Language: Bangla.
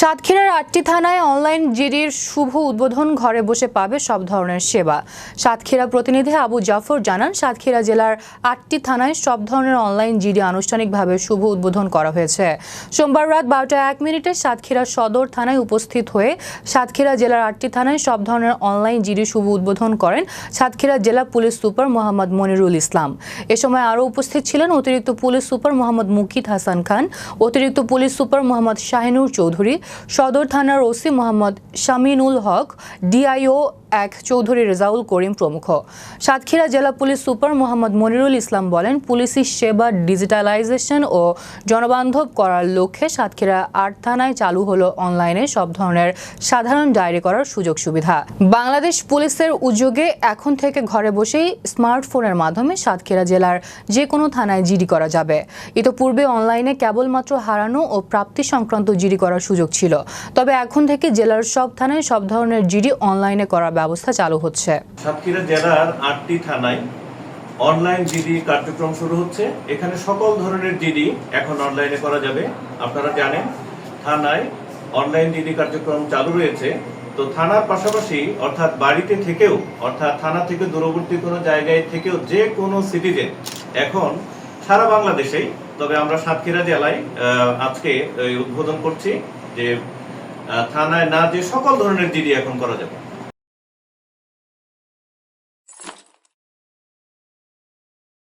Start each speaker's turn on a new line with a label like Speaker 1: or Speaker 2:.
Speaker 1: সাতক্ষীরার আটটি থানায় অনলাইন জিডির শুভ উদ্বোধন ঘরে বসে পাবে সব ধরনের সেবা। সাতক্ষীরা প্রতিনিধি আবু জাফর জানান, সাতক্ষীরা জেলার আটটি থানায় সব ধরনের অনলাইন জিডি আনুষ্ঠানিকভাবে শুভ উদ্বোধন করা হয়েছে। সোমবার রাত বারোটা এক মিনিটে সাতক্ষীরা সদর থানায় উপস্থিত হয়ে সাতক্ষীরা জেলার আটটি থানায় সব ধরনের অনলাইন জিডি শুভ উদ্বোধন করেন সাতক্ষীরা জেলা পুলিশ সুপার মোহাম্মদ মনিরুল ইসলাম। এ সময় আরও উপস্থিত ছিলেন অতিরিক্ত পুলিশ সুপার মোহাম্মদ মুকিত হাসান খান, অতিরিক্ত পুলিশ সুপার মোহাম্মদ শাহিনুর চৌধুরী সদর থানার ওসি মোহাম্মদ শামিনুল হক, ডিআইও এক চৌধুরী রেজাউল করিম প্রমুখ। সাতক্ষীরা জেলা পুলিশ সুপার মোহাম্মদ মনিরুল ইসলাম বলেন, পুলিশি সেবা ডিজিটালাইজেশন ও জনবান্ধব করার লক্ষ্যে সাতক্ষীরা আট থানায় চালু হলো অনলাইনে সব ধরনের সাধারণ ডায়েরি করার সুযোগ সুবিধা। বাংলাদেশ পুলিশের উদ্যোগে এখন থেকে ঘরে বসেই স্মার্টফোনের মাধ্যমে সাতক্ষীরা জেলার যে কোনো থানায় জিডি করা যাবে। ইতোপূর্বে অনলাইনে কেবলমাত্র হারানো ও প্রাপ্তি সংক্রান্ত জিডি করার সুযোগ ছিল। তবে এখন থেকে জেলার সব থানায় সব ধরনের জিডি অনলাইনে করার ব্যবস্থা চালু হচ্ছে।
Speaker 2: সাতক্ষীরা জেলার আটটি থানায় অনলাইন জিডি কার্যক্রম শুরু হচ্ছে। এখানে সকল ধরনের জিডি এখন অনলাইনে করা যাবে। আপনারা জানেন, থানায় অনলাইন জিডি কার্যক্রম চালু রয়েছে। তো থানার পাশাপাশি, অর্থাৎ বাড়িতে থেকেও, অর্থাৎ থানা থেকে দূরবর্তী কোনো জায়গায় থেকেও যে কোনো সিটিজেন এখন সারা বাংলাদেশেই, তবে আমরা সাতক্ষীরা জেলায় আজকে উদ্বোধন করছি। যে থানায় না দিয়ে সকল ধরনের জিডি এখন করা যাবে।